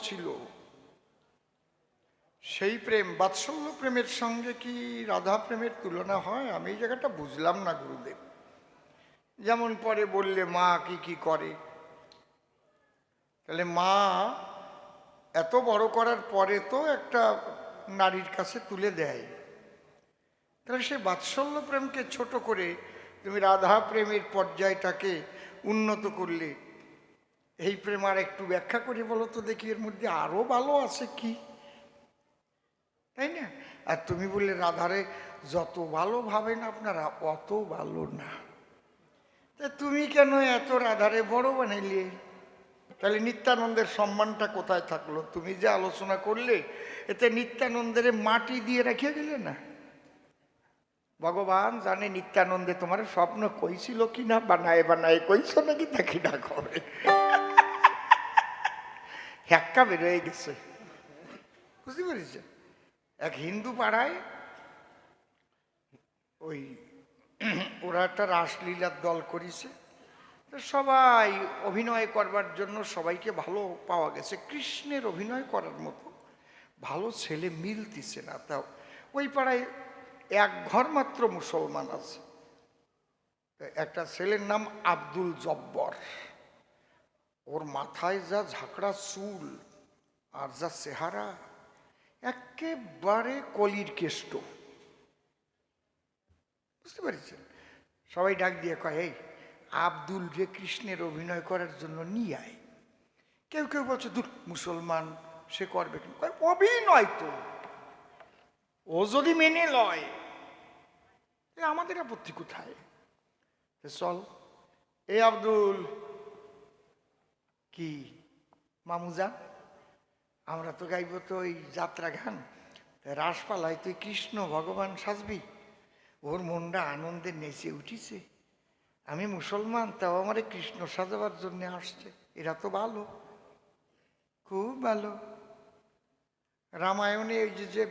ছিল। সেই প্রেম, বাৎসল্য প্রেমের সঙ্গে কি রাধা প্রেমের তুলনা হয়? আমি এই জায়গাটা বুঝলাম না গুরুদেব। যেমন পরে বললে মা কি কি করে? তাহলে মা এত বড় করার পরে তো একটা নারীর কাছে তুলে দেয়। তাহলে সে বাৎসল্য প্রেমকে ছোট করে তুমি রাধা প্রেমের পর্যায়টাকে উন্নত করলে এই প্রেম আর একটু ব্যাখ্যা করে বলো তো দেখি, এর মধ্যে আরও ভালো আছে কি? তাই না? আর তুমি বললে, রাধারে, যত ভালো ভাবেন আপনারা, অত ভালো না। তা তুমি কেন এত রাধারে বড় বানাইলে? তাহলে নিত্যানন্দের সম্মানটা কোথায় থাকল? তুমি যে আলোচনা করলে, এতে নিত্যানন্দের মাটি দিয়ে রেখে গেলে না? ভগবান জানে নিত্যানন্দে তোমার স্বপ্ন কইছিল কি না বানায় বানায় কইছ নাকি দেখি না করে হ্যাক্কা বেরোয় গেছে। বুঝতে পেরেছেন? এক হিন্দু পাড়ায় ওই ওরা একটা রাসলীলার দল করেছে। সবাই অভিনয় করবার জন্য সবাইকে ভালো পাওয়া গেছে। কৃষ্ণের অভিনয় করার মতো ভালো ছেলে মিলতিছে না। তাও ওই পাড়ায় এক ঘর মাত্র মুসলমান আছে। একটা ছেলের নাম আব্দুল জব্বর। ওর মাথায় যা ঝাঁকড়া চুল আর যা চেহারা একেবারে কলির কেষ্ট। বুঝতে পেরেছেন? সবাই ডাক দিয়ে কয় এই আব্দুল যে কৃষ্ণের অভিনয় করার জন্য নিয়ে আয়। কেউ কেউ বলছে দূর মুসলমান সে করবে কেন কয়, অভিনয় তো। ও যদি মেনে লয় আমাদের আপত্তি কোথায়? চল এ আব্দুল কি? মামুজা, আমরা তো গাইব তো ওই যাত্রা গান। রাসপালায় তুই কৃষ্ণ ভগবান সাজবি। ওর মনটা আনন্দে নেচে উঠিছে। আমি মুসলমান, তাও আমারে কৃষ্ণ সাজাবার জন্য আসছে। এরা তো ভালো, খুব ভালো। রামায়ণে ওই যে যে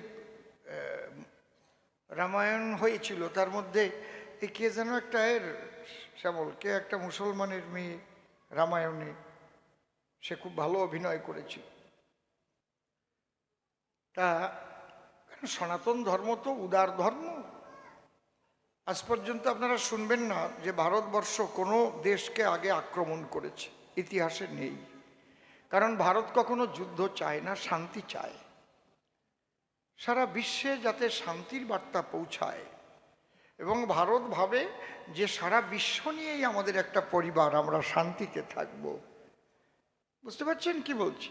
রামায়ণ হয়েছিল, তার মধ্যে কে যেন একটা এর শ্যামল, কে একটা মুসলমানের মেয়ে রামায়ণে সে খুব ভালো অভিনয় করেছিল। তা সনাতন ধর্ম তো উদার ধর্ম? আজ পর্যন্ত আপনারা শুনবেন না যে ভারতবর্ষ কোনো দেশকে আগে আক্রমণ করেছে। ইতিহাসে নেই। কারণ ভারত কখনো যুদ্ধ চায় না, শান্তি চায়। সারা বিশ্বে যাতে শান্তির বার্তা পৌঁছায়। এবং ভারত ভাবে যে সারা বিশ্ব নিয়েই আমাদের একটা পরিবার, আমরা শান্তিতে থাকব। বুঝতে পারছেন কি বলছি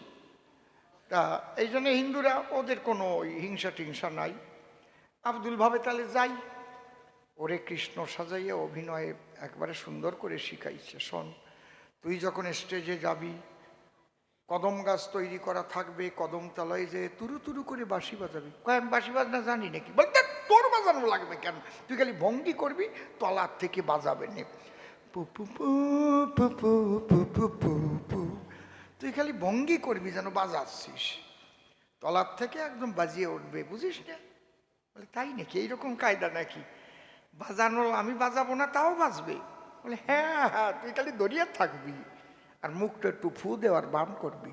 তা এই জন্য হিন্দুরা ওদের কোনো হিংসা টিংসা নাই আব্দুল ভাবে তাহলে যাই ওরে কৃষ্ণ সাজাইয়া অভিনয়ে একবারে সুন্দর করে শিখাইছে শোন তুই যখন স্টেজে যাবি কদম গাছ তৈরি করা থাকবে কদম তলায় যে তুরু তুরু করে বাঁশি বাজাবি কয় আমি বাঁশি বাজনা জানি নাকি বলতে তোর বাজানো লাগবে কেন তুই খালি ভঙ্গি করবি তলার থেকে বাজাবে নে পু পু পু পু পু পু পু পু। তুই খালি ভঙ্গি করবি যেন বাজাচ্ছিস। তলার থেকে একদম বাজিয়ে উঠবে, বুঝিস না? বলে, তাই নাকি? এইরকম কায়দা নাকি? বাজানো আমি বাজাবো না, তাও বাজবে। বলে হ্যাঁ হ্যাঁ তুই খালি দড়িয়ে থাকবি আর মুখটা একটু ফু দেওয়ার বাম করবি।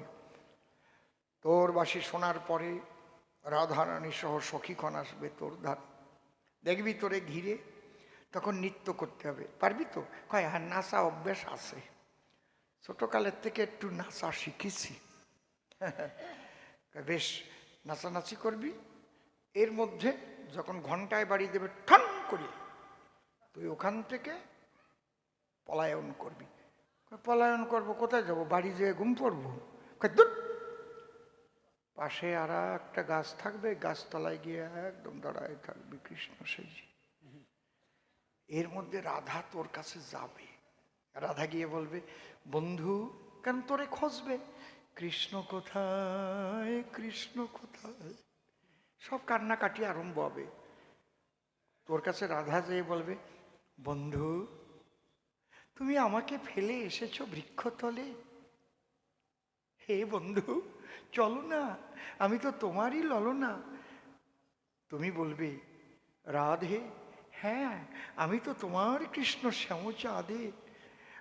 তোর বাসি শোনার পরে রাধারানী সহ সখীক্ষণ আসবে তোর ধার। দেখবি তোরে ঘিরে, তখন নৃত্য করতে হবে। পারবি তো? কয় হ্যাঁ নাচা অভ্যেস আছে। ছোটকালের থেকে একটু নাচা শিখেছি। বেশ, নাচানাচি করবি। এর মধ্যে যখন ঘন্টায় বাড়ি দেবে, ঠান করে তুই ওখান থেকে পলায়ন করবি। পলায়ন করব, কোথায় যাব? বাড়ি যেয়ে ঘুম পড়ব? পাশে আর একটা গাছ থাকবে, গাছতলায় গিয়ে একদম দাঁড়ায় থাকবি কৃষ্ণ সেজি। এর মধ্যে রাধা তোর কাছে যাবে। রাধা গিয়ে বলবে, বন্ধু, কেন তোরে খোঁজবে? কৃষ্ণ কোথায়? কৃষ্ণ কোথায়? সব কান্নাকাটি আরম্ভ হবে। তোর কাছে রাধা যেয়ে বলবে, বন্ধু, তুমি আমাকে ফেলে এসেছ বৃক্ষতলে? হে বন্ধু, চলো না, আমি তো তোমারই ললনা। তুমি বলবে, রাধে হ্যাঁ আমি তো তোমার কৃষ্ণ শ্যামচাঁদে।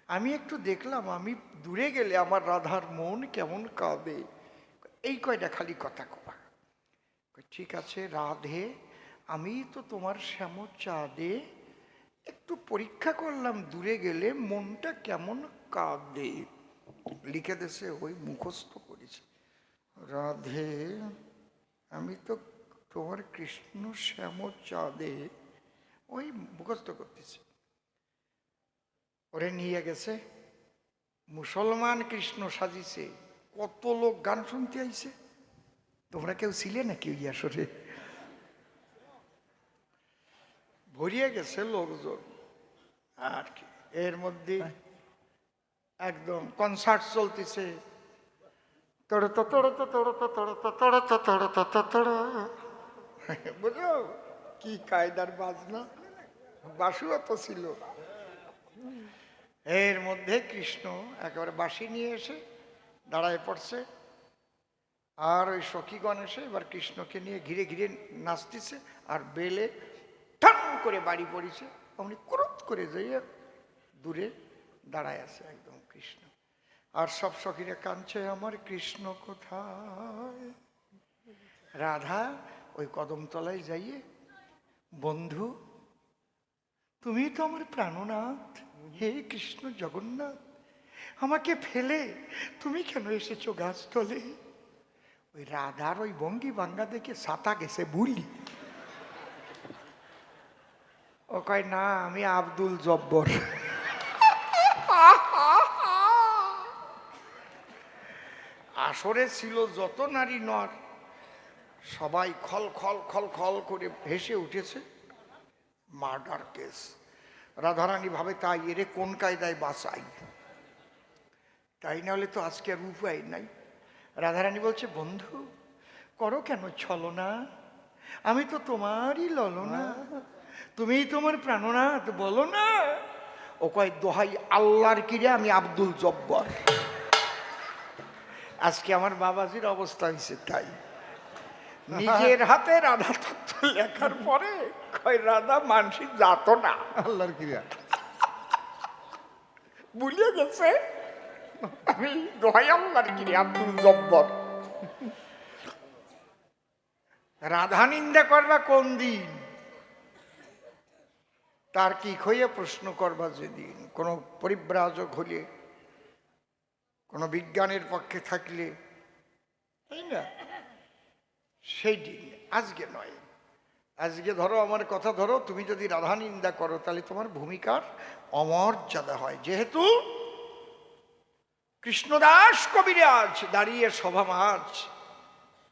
আমি একটু দেখলাম, আমি দূরে গেলে আমার রাধার মন কেমন কাঁদে। এই কয়টা খালি কথা কবা। ঠিক আছে, রাধে, আমি তো তোমার শ্যাম চাঁদে একটু পরীক্ষা করলাম, দূরে গেলে মনটা কেমন কাঁদে। লিখে দেশে ওই মুখস্থ করেছে। রাধে, আমি তো তোমার কৃষ্ণ শ্যাম চাঁদে ওই মুখস্থ করতেছে। ওরে নিয়ে গেছে। মুসলমান কৃষ্ণ সাজিছে। কত লোক গান শুনতে আইছে। তোমরা কেউ ছিলে নাকি ওই আসরে? ভরিয়ে গেছে লোকজন। আর কি। এর মধ্যে একদম কনসার্ট চলতেছে। তোড় বুঝো? কি কায়দার বাজনা? বাসুও তো ছিল। এর মধ্যে কৃষ্ণ একেবারে বাঁশি নিয়ে এসে দাঁড়ায় পড়ছে। আর ওই সখীগণ এসে এবার কৃষ্ণকে নিয়ে ঘিরে ঘিরে নাচতেছে আর বেলে ঠাম করে বাড়ি পড়েছে। অমনি ক্রোধ করে যাইয়া দূরে দাঁড়ায় আছে একদম কৃষ্ণ। আর সব সখীরা কাঁদছে, আমার কৃষ্ণ কোথায়? রাধা ওই কদমতলায় যাইয়ে, বন্ধু, তুমি তো আমার প্রাণনাথ। হে কৃষ্ণ জগন্নাথ, আমাকে ফেলে তুমি কেন এসেছ গাছতলে? ওই রাধার ওই বঙ্গি বাঙ্গা দেখে সাতা গেছে বুলি ও কয়, না, আমি আব্দুল জব্বর। আসরে ছিল যত নারী নর, সবাই খল খল খল খল করে ভেসে উঠেছে। Murder case. রাধারানী ভাবে, তাই এরে কোন কায়দায় বাঁচাই তাই না হলে তো আজকে আর উপায় নাই। রাধারানী বলছে, বন্ধু, করো কেন ছলনা? আমি তো তোমারই ললনা। তুমি তোমার প্রাণনাথ, বলো না? ও কয়, দোহাই আল্লাহর কিরে, আমি আব্দুল জব্বর। আজকে আমার বাবাজির অবস্থা হয়েছে তাই। নিজের হাতে রাধা তত্ত্ব লেখার পরে কয় রাধা মানসিক যাত না। আল্লাহর ক্রিয়া। ভুলে গেছে? আমি দোহাই আল্লাহর কিরে আব্দুল জব্বর। রাধা নিন্দা করবা কোন দিন? তার কি খইয়ে প্রশ্ন করবা যেদিন? কোনো পরিব্রাজক হলে কোনো বিজ্ঞানের পক্ষে থাকলে তাই না? সেই দিন আজকে নয়। আজকে ধরো, আমার কথা ধরো, তুমি যদি রাধা নিন্দা করো, তাহলে তোমার ভূমিকার অমর্যাদা হয়। যেহেতু কৃষ্ণদাস কবিরাজ দাঁড়িয়ে সভা মাছ,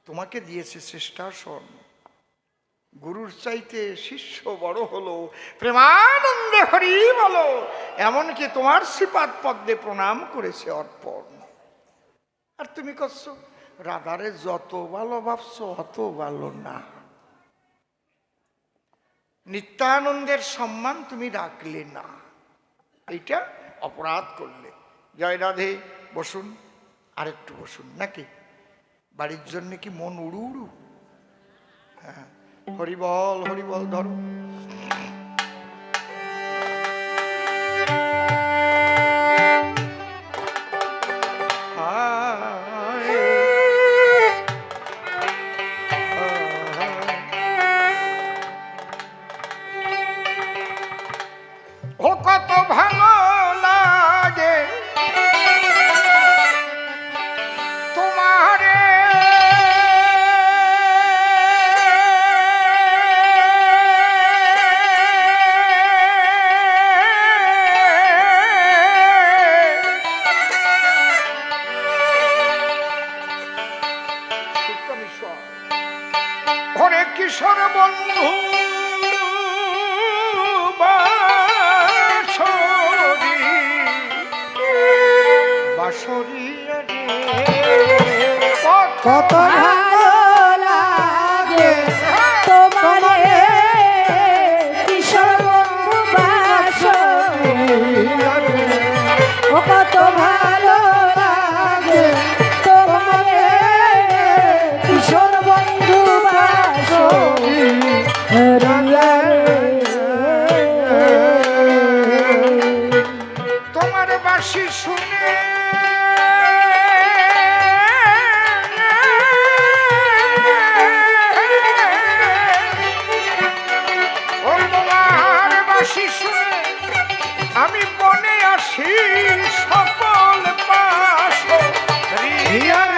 তোমাকে দিয়েছে শ্রেষ্ঠাসন। গুরুর চাইতে শিষ্য বড় হলো, প্রেমানন্দে হরি বলো, এমনকি তোমার শ্রীপাদ পদ্মে প্রণাম করেছে অর্পণ। আর তুমি করছ রাধারে যত ভালো ভাবছ, অত ভালো না। নিত্যানন্দের সম্মান তুমি রাখলে না। এইটা অপরাধ করলে। জয় রাধে, বসুন, আরেকটু বসুন নাকি? বাড়ির জন্য কি মন উড়ু উড়ু? হ্যাঁ হরিবল হরিবল ধরো। বাসরি রে। কত আমি মনে আসি সকল পাশ। রিয়া